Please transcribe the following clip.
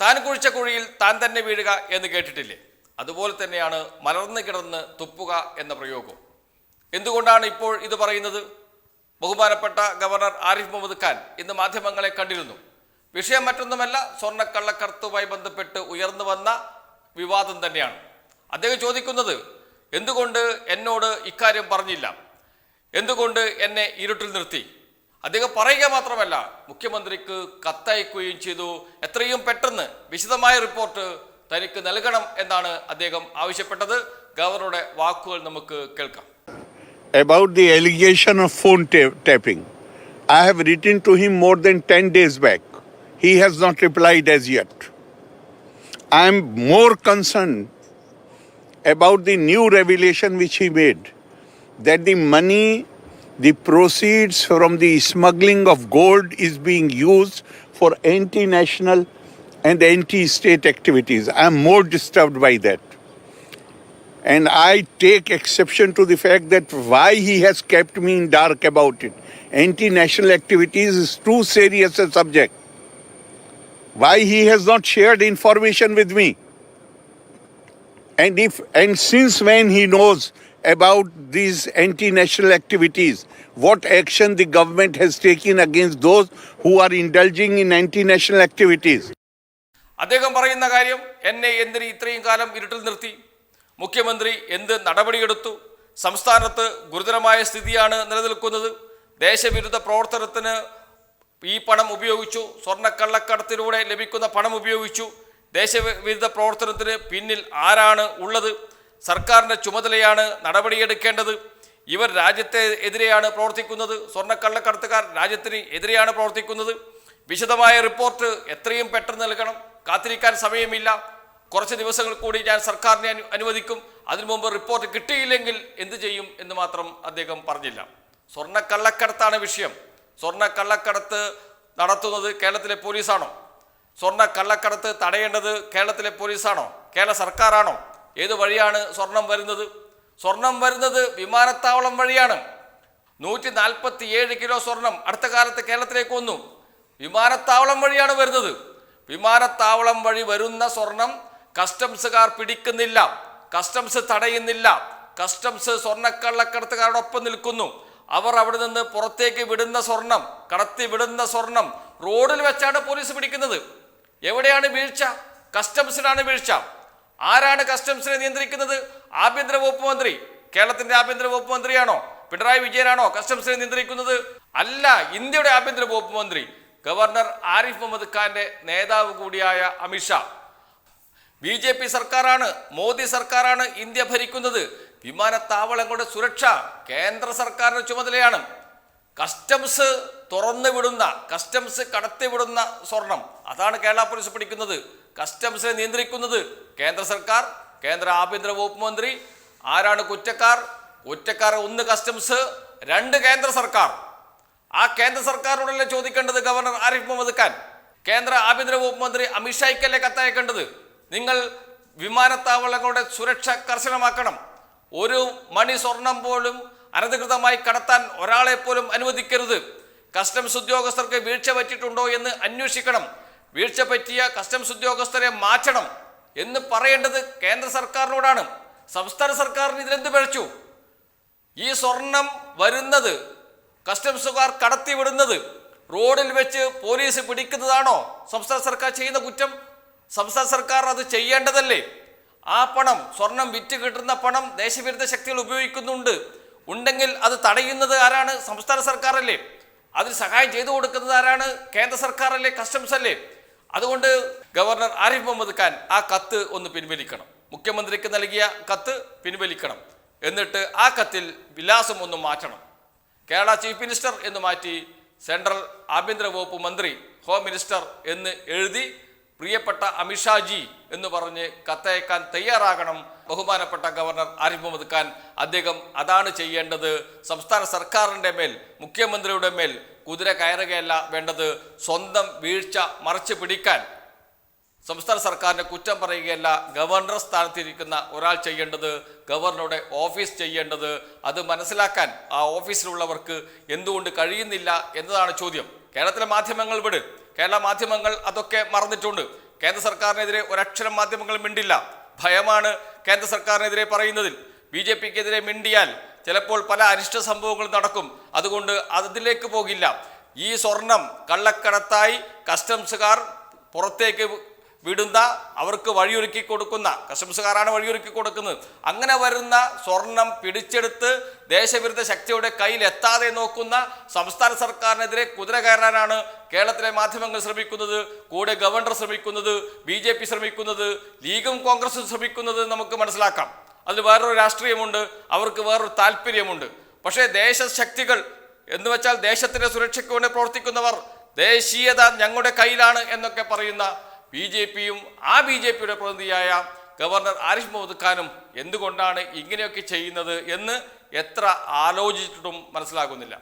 താൻ കുഴിച്ച കുഴിയിൽ താൻ തന്നെ വീഴുക എന്ന് കേട്ടിട്ടില്ലേ? അതുപോലെ തന്നെയാണ് മലർന്നു കിടന്ന് തുപ്പുക എന്ന പ്രയോഗം എന്തുകൊണ്ടാണ് ഇപ്പോൾ ഇത് പറയുന്നത്? ബഹുമാനപ്പെട്ട ഗവർണർ ആരിഫ് മുഹമ്മദ് ഖാൻ ഇന്ന് മാധ്യമങ്ങളെ കണ്ടിരുന്നു. വിഷയം മറ്റൊന്നുമല്ല സ്വർണക്കള്ളക്കടത്തുമായി ബന്ധപ്പെട്ട് ഉയർന്നു വന്ന വിവാദം തന്നെയാണ്. അദ്ദേഹം ചോദിക്കുന്നത് എന്തുകൊണ്ട് എന്നോട് ഇക്കാര്യം പറഞ്ഞില്ല? എന്തുകൊണ്ട് എന്നെ ഇരുട്ടിൽ നിർത്തി? അദ്ദേഹം പറയുക മാത്രമല്ല മുഖ്യമന്ത്രിക്ക് കത്തയക്കുകയും ചെയ്തു എത്രയും പെട്ടെന്ന് വിശദമായ റിപ്പോർട്ട് തനിക്ക് നൽകണം എന്നാണ് അദ്ദേഹം ആവശ്യപ്പെട്ടത് ഗവർണറുടെ വാക്കുകൾ നമുക്ക് കേൾക്കാം about the allegation of phone ta- tapping. I have written to him more than 10 days back. He has not replied as yet. I am more concerned about the new revelation which he made that the money, the proceeds from the smuggling of gold is being used for anti national and anti state activities. I am more disturbed by that. And I take exception to the fact that why he has kept me in dark about it. Anti national activities is too serious a subject. Why he has not shared information with me. And if and since when he knows about these anti national activities, what action the government has taken against those who are indulging in anti national activities. അദ്ദേഹം പറയുന്ന കാര്യം എന്നെ എന്തിന് ഇത്രയും കാലം ഇരുട്ടിൽ നിർത്തി? മുഖ്യമന്ത്രി എന്ത് നടപടിയെടുത്തു? സംസ്ഥാനത്ത് ഗുരുതരമായ സ്ഥിതിയാണ് നിലനിൽക്കുന്നത്. ദേശവിരുദ്ധ പ്രവർത്തനത്തിന് ഈ പണം ഉപയോഗിച്ചു സ്വർണക്കള്ളക്കടത്തിലൂടെ ലഭിക്കുന്ന പണം ഉപയോഗിച്ചു. ദേശവിരുദ്ധ പ്രവർത്തനത്തിന് പിന്നിൽ ആരാണ് ഉള്ളത്? സർക്കാരിന്റെ ചുമതലയാണ് നടപടിയെടുക്കേണ്ടത്. ഇവർ രാജ്യത്തെ എതിരെയാണ് പ്രവർത്തിക്കുന്നത്. സ്വർണക്കള്ളക്കടത്തുകാർ രാജ്യത്തിന് എതിരെയാണ് പ്രവർത്തിക്കുന്നത്. വിശദമായ റിപ്പോർട്ട് എത്രയും പെട്ടെന്ന് നൽകണം. കാത്തിരിക്കാൻ സമയമില്ല. കുറച്ച് ദിവസങ്ങൾ കൂടി ഞാൻ സർക്കാരിനെ അനുവദിക്കും. അതിനു മുമ്പ് റിപ്പോർട്ട് കിട്ടിയില്ലെങ്കിൽ എന്ത് ചെയ്യും എന്ന് മാത്രം അദ്ദേഹം പറഞ്ഞില്ല. സ്വർണക്കള്ളക്കടത്താണ് വിഷയം. സ്വർണക്കള്ളക്കടത്ത് നടത്തുന്നത് കേരളത്തിലെ പോലീസാണോ? സ്വർണക്കള്ളക്കടത്ത് തടയേണ്ടത് കേരളത്തിലെ പോലീസാണോ? കേരള സർക്കാരാണോ? ഏത് വഴിയാണ് സ്വർണം വരുന്നത്? സ്വർണം വരുന്നത് വിമാനത്താവളം വഴിയാണ്. നൂറ്റി നാൽപ്പത്തി ഏഴ് കിലോ സ്വർണം അടുത്ത കാലത്ത് കേരളത്തിലേക്ക് വന്നു. വിമാനത്താവളം വഴിയാണ് വരുന്നത്. വിമാനത്താവളം വഴി വരുന്ന സ്വർണം കസ്റ്റംസുകാർ പിടിക്കുന്നില്ല. കസ്റ്റംസ് തടയുന്നില്ല. കസ്റ്റംസ് സ്വർണക്കള്ളക്കടത്തുകാരോടൊപ്പം നിൽക്കുന്നു. അവർ അവിടെ നിന്ന് പുറത്തേക്ക് വിടുന്ന സ്വർണം കടത്തി വിടുന്ന സ്വർണം റോഡിൽ വെച്ചാണ് പോലീസ് പിടിക്കുന്നത്. എവിടെയാണ് വീഴ്ച? കസ്റ്റംസിനാണ് വീഴ്ച. ആരാണ് കസ്റ്റംസിനെ നിയന്ത്രിക്കുന്നത്? ആഭ്യന്തര വകുപ്പ് മന്ത്രി. കേരളത്തിന്റെ ആഭ്യന്തര വകുപ്പ് മന്ത്രിയാണോ? പിണറായി വിജയനാണോ കസ്റ്റംസിനെ നിയന്ത്രിക്കുന്നത്? അല്ല ഇന്ത്യയുടെ ആഭ്യന്തര വകുപ്പ് മന്ത്രി. ഗവർണർ ആരിഫ് മുഹമ്മദ് ഖാന്റെ നേതാവ് കൂടിയായ അമിത്ഷാ ബി ജെ പി സർക്കാരാണ് മോദി സർക്കാരാണ് ഇന്ത്യ ഭരിക്കുന്നത്. വിമാനത്താവളങ്ങളുടെ സുരക്ഷ കേന്ദ്ര സർക്കാരിന്റെ ചുമതലയാണ്. കസ്റ്റംസ് തുറന്നു വിടുന്ന കസ്റ്റംസ് കടത്തിവിടുന്ന സ്വർണം. അതാണ് കേരള പോലീസ് പിടിക്കുന്നത്. കസ്റ്റംസിനെ നിയന്ത്രിക്കുന്നത് കേന്ദ്ര സർക്കാർ കേന്ദ്ര ആഭ്യന്തര വകുപ്പ് മന്ത്രി ആരാണ് കുറ്റക്കാർ? കുറ്റക്കാർ ഒന്ന് കസ്റ്റംസ് രണ്ട് കേന്ദ്ര സർക്കാർ. ആ കേന്ദ്ര സർക്കാരിനോടല്ലേ ചോദിക്കേണ്ടത് ഗവർണർ ആരിഫ് മുഹമ്മദ് ഖാൻ? കേന്ദ്ര ആഭ്യന്തര വകുപ്പ് മന്ത്രി അമിത്ഷായ്ക്കല്ലേ കത്തയക്കേണ്ടത്? നിങ്ങൾ വിമാനത്താവളങ്ങളുടെ സുരക്ഷ കർശനമാക്കണം. ഒരു മണി സ്വർണം പോലും അനധികൃതമായി കടത്താൻ ഒരാളെ പോലും അനുവദിക്കരുത്. കസ്റ്റംസ് ഉദ്യോഗസ്ഥർക്ക് വീഴ്ച പറ്റിയിട്ടുണ്ടോ എന്ന് അന്വേഷിക്കണം. വീഴ്ച പറ്റിയ കസ്റ്റംസ് ഉദ്യോഗസ്ഥരെ മാറ്റണം എന്ന് പറയേണ്ടത് കേന്ദ്ര സർക്കാരിനോടാണ്. സംസ്ഥാന സർക്കാരിന് ഇതിലെന്ത് പിഴച്ചു? ഈ സ്വർണം വരുന്നത് കസ്റ്റംസുകാർ കടത്തിവിടുന്നത് റോഡിൽ വെച്ച് പോലീസ് പിടിക്കുന്നതാണോ? സംസ്ഥാന സർക്കാർ ചെയ്യുന്ന കുറ്റം? സംസ്ഥാന സർക്കാർ അത് ചെയ്യേണ്ടതല്ലേ? ആ പണം സ്വർണം വിറ്റ് കിട്ടുന്ന പണം ദേശവിരുദ്ധ ശക്തികൾ ഉപയോഗിക്കുന്നുണ്ട്. ഉണ്ടെങ്കിൽ അത് തടയുന്നത് ആരാണ്? സംസ്ഥാന സർക്കാരല്ലേ. അതിന് സഹായം ചെയ്തു കൊടുക്കുന്നത് ആരാണ്? കേന്ദ്ര സർക്കാർ അല്ലേ കസ്റ്റംസ് അല്ലേ? അതുകൊണ്ട് ഗവർണർ ആരിഫ് മുഹമ്മദ് ഖാൻ ആ കത്ത് ഒന്ന് പിൻവലിക്കണം. മുഖ്യമന്ത്രിക്ക് നൽകിയ കത്ത് പിൻവലിക്കണം. എന്നിട്ട് ആ കത്തിൽ വിലാസം ഒന്ന് മാറ്റണം. കേരള ചീഫ് മിനിസ്റ്റർ എന്ന് മാറ്റി സെൻട്രൽ ആഭ്യന്തര വകുപ്പ് മന്ത്രി ഹോം മിനിസ്റ്റർ എന്ന് എഴുതി പ്രിയപ്പെട്ട അമിഷാജി എന്ന് പറഞ്ഞ് കത്തയക്കാൻ തയ്യാറാകണം ബഹുമാനപ്പെട്ട ഗവർണർ ആരിഫ് മുഹമ്മദ് ഖാൻ. അദ്ദേഹം അതാണ് ചെയ്യേണ്ടത്. സംസ്ഥാന സർക്കാരിന്റെ മേൽ മുഖ്യമന്ത്രിയുടെ മേൽ കുതിര കയറുകയല്ല വേണ്ടത്. സ്വന്തം വീഴ്ച മറച്ചു പിടിക്കാൻ സംസ്ഥാന സർക്കാരിനെ കുറ്റം പറയുകയല്ല ഗവർണർ സ്ഥാനത്തിരിക്കുന്ന ഒരാൾ ചെയ്യേണ്ടത് ഗവർണറുടെ ഓഫീസ് ചെയ്യേണ്ടത്. അത് മനസ്സിലാക്കാൻ ആ ഓഫീസിലുള്ളവർക്ക് എന്തുകൊണ്ട് കഴിയുന്നില്ല എന്നതാണ് ചോദ്യം. കേരളത്തിലെ മാധ്യമങ്ങൾ വിട്. കേരള മാധ്യമങ്ങൾ അതൊക്കെ മറന്നിട്ടുണ്ട്. കേന്ദ്ര സർക്കാരിനെതിരെ ഒരക്ഷരം മാധ്യമങ്ങൾ മിണ്ടില്ല. ഭയമാണ് കേന്ദ്ര സർക്കാരിനെതിരെ പറയുന്നതിൽ. ബി ജെ പിക്കെതിരെ മിണ്ടിയാൽ ചിലപ്പോൾ പല അനിഷ്ട സംഭവങ്ങളും നടക്കും. അതുകൊണ്ട് അതിലേക്ക് പോകില്ല. ഈ സ്വർണം കള്ളക്കടത്തായി കസ്റ്റംസുകാർ പുറത്തേക്ക് വിടുന്ന അവർക്ക് വഴിയൊരുക്കി കൊടുക്കുന്ന കസ്റ്റംസുകാരാണ് വഴിയൊരുക്കി കൊടുക്കുന്നത്. അങ്ങനെ വരുന്ന സ്വർണം പിടിച്ചെടുത്ത് ദേശവിരുദ്ധ ശക്തിയുടെ കയ്യിൽ എത്താതെ നോക്കുന്ന സംസ്ഥാന സർക്കാരിനെതിരെ കുതിര കയറാനാണ് കേരളത്തിലെ മാധ്യമങ്ങൾ ശ്രമിക്കുന്നത് കൂടെ ഗവർണർ ശ്രമിക്കുന്നത് ബി ജെ പി ശ്രമിക്കുന്നത് ലീഗും കോൺഗ്രസും ശ്രമിക്കുന്നത് നമുക്ക് മനസ്സിലാക്കാം. അതിൽ വേറൊരു രാഷ്ട്രീയമുണ്ട് അവർക്ക് വേറൊരു താല്പര്യമുണ്ട്. പക്ഷേ ദേശശക്തികൾ എന്ന് വെച്ചാൽ ദേശത്തിന്റെ സുരക്ഷയ്ക്ക് വേണ്ടി പ്രവർത്തിക്കുന്നവർ ദേശീയത ഞങ്ങളുടെ കയ്യിലാണ് എന്നൊക്കെ പറയുന്ന ബി ജെ പിയും ആ ബി ജെ പിയുടെ പ്രതിനിധിയായ ഗവർണർ ആരിഫ് മുഹമ്മദ് ഖാനും എന്തുകൊണ്ടാണ് ഇങ്ങനെയൊക്കെ ചെയ്യുന്നത് എന്ന് എത്ര ആലോചിച്ചിട്ടും മനസ്സിലാകുന്നില്ല.